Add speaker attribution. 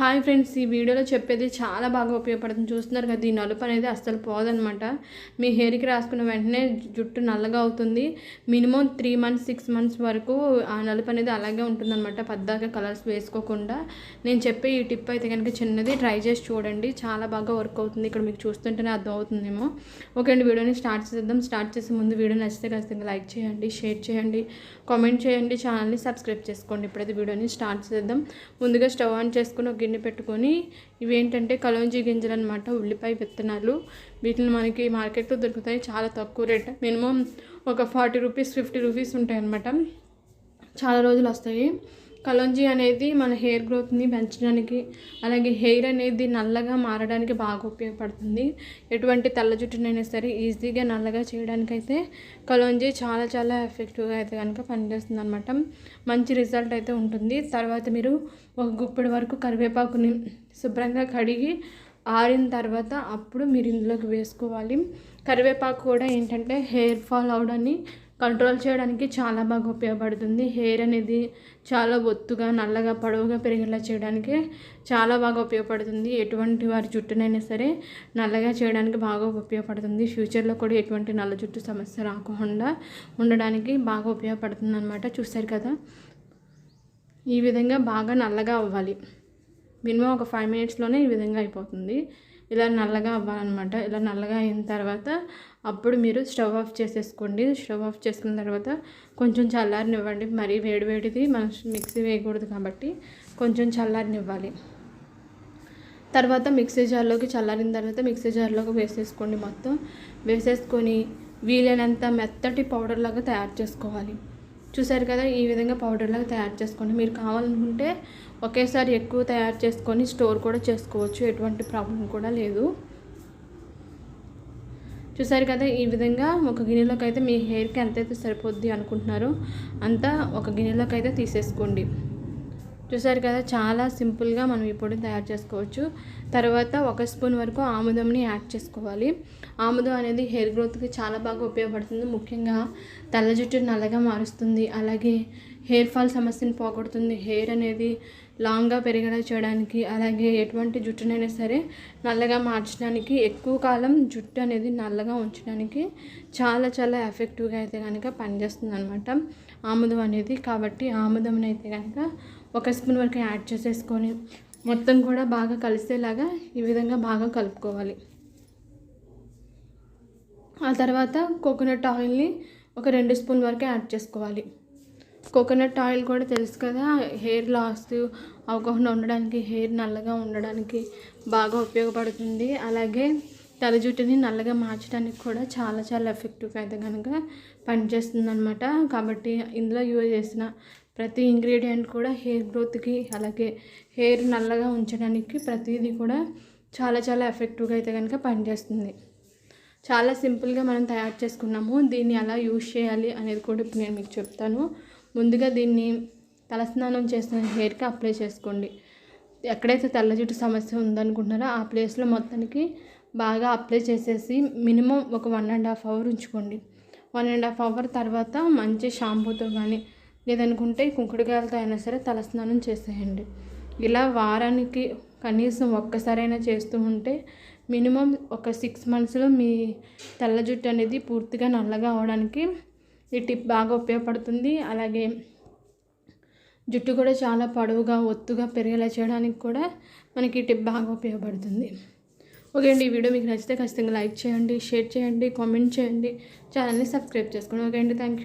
Speaker 1: Hi friends ఈ వీడియోలో చెప్పేది చాలా బాగా ఉపయోగపడుతుంది. చూస్తున్నారు కదా ఈ నలుపు అనేది అస్సలు పోదనమాట మీ హెయిర్కి రాసుకున్న వెంటనే జుట్టు నల్లగా అవుతుంది. Minimum three months six months వరకు ఆ నలుపు అనేది అలాగే ఉంటుందన్నమాట. పద్దాక కలర్స్ వేసుకోకుండా. నేను చెప్పే ఈ టిప్ అయితే కనుక చిన్నది ట్రై చేసి చూడండి. చాలా బాగా వర్క్ అవుతుంది. ఇక్కడ మీకు చూస్తుంటేనే అర్థం అవుతుందేమో. ఓకే అండి వీడియోని స్టార్ట్ చేద్దాం స్టార్ట్ చేసే ముందు వీడియో నచ్చితే ఖచ్చితంగా లైక్ చేయండి షేర్ చేయండి కామెంట్ చేయండి. ఛానల్ని సబ్స్క్రైబ్ చేసుకోండి. ఇప్పుడైతే వీడియోని స్టార్ట్ చేద్దాం ముందుగా స్టవ్ ఆన్ చేసుకుని ఒక గిన్నె పెట్టుకొని ఇవేంటంటే కలోంజీ గింజలు అనమాట ఉల్లిపాయ విత్తనాలు. వీటిని మనకి మార్కెట్లో దొరుకుతాయి చాలా తక్కువ రేట్. మినిమం ఒక ఫార్టీ రూపీస్ ఫిఫ్టీ రూపీస్ ఉంటాయి అనమాట చాలా రోజులు వస్తాయి. కలంజీ అనేది మన హెయిర్ గ్రోత్ని పెంచడానికి అలాగే హెయిర్ అనేది నల్లగా మారడానికి బాగా ఉపయోగపడుతుంది. ఎటువంటి తెల్ల జుట్టునైనా సరే ఈజీగా నల్లగా చేయడానికైతే కలంజీ చాలా చాలా ఎఫెక్టివ్గా అయితే కనుక పనిచేస్తుంది అనమాట మంచి రిజల్ట్ అయితే ఉంటుంది. తర్వాత మీరు ఒక గుప్పెడు వరకు కరివేపాకుని శుభ్రంగా కడిగి ఆరిన తర్వాత అప్పుడు మీరు ఇందులోకి వేసుకోవాలి. కరివేపాకు కూడా ఏంటంటే హెయిర్ ఫాల్ అవడాన్ని కంట్రోల్ చేయడానికి చాలా బాగా ఉపయోగపడుతుంది. హెయిర్ అనేది చాలా ఒత్తుగా నల్లగా పొడవుగా పెరిగేలా చేయడానికి చాలా బాగా ఉపయోగపడుతుంది. ఎటువంటి వారి జుట్టునైనా సరే నల్లగా చేయడానికి బాగా ఉపయోగపడుతుంది. ఫ్యూచర్లో కూడా ఎటువంటి నల్ల జుట్టు సమస్య రాకుండా ఉండడానికి బాగా ఉపయోగపడుతుంది అనమాట చూస్తారు కదా? ఈ విధంగా బాగా నల్లగా అవ్వాలి. మినిమం ఒక ఫైవ్ మినిట్స్లోనే ఈ విధంగా అయిపోతుంది. ఇలా నల్లగా అవ్వాలన్నమాట. ఇలా నల్లగా అయిన తర్వాత అప్పుడు మీరు స్టవ్ ఆఫ్ చేసేసుకోండి. స్టవ్ ఆఫ్ చేసుకున్న తర్వాత కొంచెం చల్లారనివ్వండి. మరీ వేడివేడిది మనం మిక్సీ వేయకూడదు కాబట్టి కొంచెం చల్లారనివ్వాలి. తర్వాత మిక్సీ జార్లోకి చల్లారిన తర్వాత మిక్సీ జార్లోకి వేసేసుకోండి మొత్తం. వేసేసుకొని వీలైనంత మెత్తటి పౌడర్ లాగా తయారు చేసుకోవాలి. చూసారు కదా ఈ విధంగా పౌడర్లాగా తయారు చేసుకోండి. మీరు కావాలనుకుంటే ఒకేసారి ఎక్కువ తయారు చేసుకొని స్టోర్ కూడా చేసుకోవచ్చు. ఎటువంటి ప్రాబ్లం కూడా లేదు. చూసారు కదా ఈ విధంగా ఒక గిన్నెలోకి అయితే మీ హెయిర్కి ఎంతైతే సరిపోద్ది అనుకుంటున్నారో అంతా ఒక గిన్నెలోకి అయితే తీసేసుకోండి. చూసారు కదా చాలా సింపుల్గా మనం ఈ పొడిని తయారు చేసుకోవచ్చు. తర్వాత ఒక స్పూన్ వరకు ఆముదంని యాడ్ చేసుకోవాలి. ఆముదం అనేది హెయిర్ గ్రోత్కి చాలా బాగా ఉపయోగపడుతుంది. ముఖ్యంగా తెల్ల జుట్టు నల్లగా మారుస్తుంది. అలాగే హెయిర్ ఫాల్ సమస్యను పోగొడుతుంది. హెయిర్ అనేది లాంగ్గా పెరిగేలా చేయడానికి అలాగే ఎటువంటి జుట్టునైనా సరే నల్లగా మార్చడానికి ఎక్కువ కాలం జుట్టు అనేది నల్లగా ఉంచడానికి చాలా చాలా ఎఫెక్టివ్గా అయితే కనుక పనిచేస్తుంది అనమాట ఆముదం అనేది కాబట్టి ఆముదం అయితే కనుక ఒక స్పూన్ వరకు యాడ్ చేసేసుకొని మొత్తం కూడా బాగా కలిసేలాగా ఈ విధంగా బాగా కలుపుకోవాలి. ఆ తర్వాత కోకోనట్ ఆయిల్ని ఒక రెండు స్పూన్ వరకు యాడ్ చేసుకోవాలి. కోకోనట్ ఆయిల్ కూడా తెలుసు కదా హెయిర్ లాస్ అవకుండా ఉండడానికి హెయిర్ నల్లగా ఉండడానికి బాగా ఉపయోగపడుతుంది. అలాగే తల జుట్టుని నల్లగా మార్చడానికి కూడా చాలా చాలా ఎఫెక్టివ్గా అయితే కనుక పనిచేస్తుంది అనమాట కాబట్టి ఇందులో యూజ్ చేసిన ప్రతి ఇంగ్రీడియంట్ కూడా హెయిర్ గ్రోత్కి అలాగే హెయిర్ నల్లగా ఉంచడానికి ప్రతిదీ కూడా చాలా చాలా ఎఫెక్టివ్గా అయితే కనుక పనిచేస్తుంది. చాలా సింపుల్గా మనం తయారు చేసుకున్నాము. దీన్ని ఎలా యూజ్ చేయాలి అనేది కూడా ఇప్పుడు నేను మీకు చెప్తాను. ముందుగా దీన్ని తలస్నానం చేసిన హెయిర్కి అప్లై చేసుకోండి. ఎక్కడైతే తెల్ల జుట్టు సమస్య ఉందనుకుంటున్నారో ఆ ప్లేస్లో మొత్తానికి బాగా అప్లై చేసేసి మినిమం ఒక వన్ అండ్ హాఫ్ అవర్ ఉంచుకోండి. వన్ అండ్ హాఫ్ అవర్ తర్వాత మంచి షాంపూతో కానీ లేదనుకుంటే కుంకుడుకాయలతో అయినా సరే తలస్నానం చేసేయండి. ఇలా వారానికి కనీసం ఒక్కసారైనా చేస్తూ ఉంటే మినిమం ఒక సిక్స్ మంత్స్లో మీ తెల్ల జుట్టు అనేది పూర్తిగా నల్లగా అవడానికి ఈ టిప్ బాగా ఉపయోగపడుతుంది. అలాగే జుట్టు కూడా చాలా పొడవుగా ఒత్తుగా పెరిగేలా చేయడానికి కూడా మనకి ఈ టిప్ బాగా ఉపయోగపడుతుంది. ఓకే అండి ఈ వీడియో మీకు నచ్చితే ఖచ్చితంగా లైక్ చేయండి షేర్ చేయండి కామెంట్ చేయండి ఛానల్ని సబ్స్క్రైబ్ చేసుకోండి. ఓకే అండి థ్యాంక్ యూ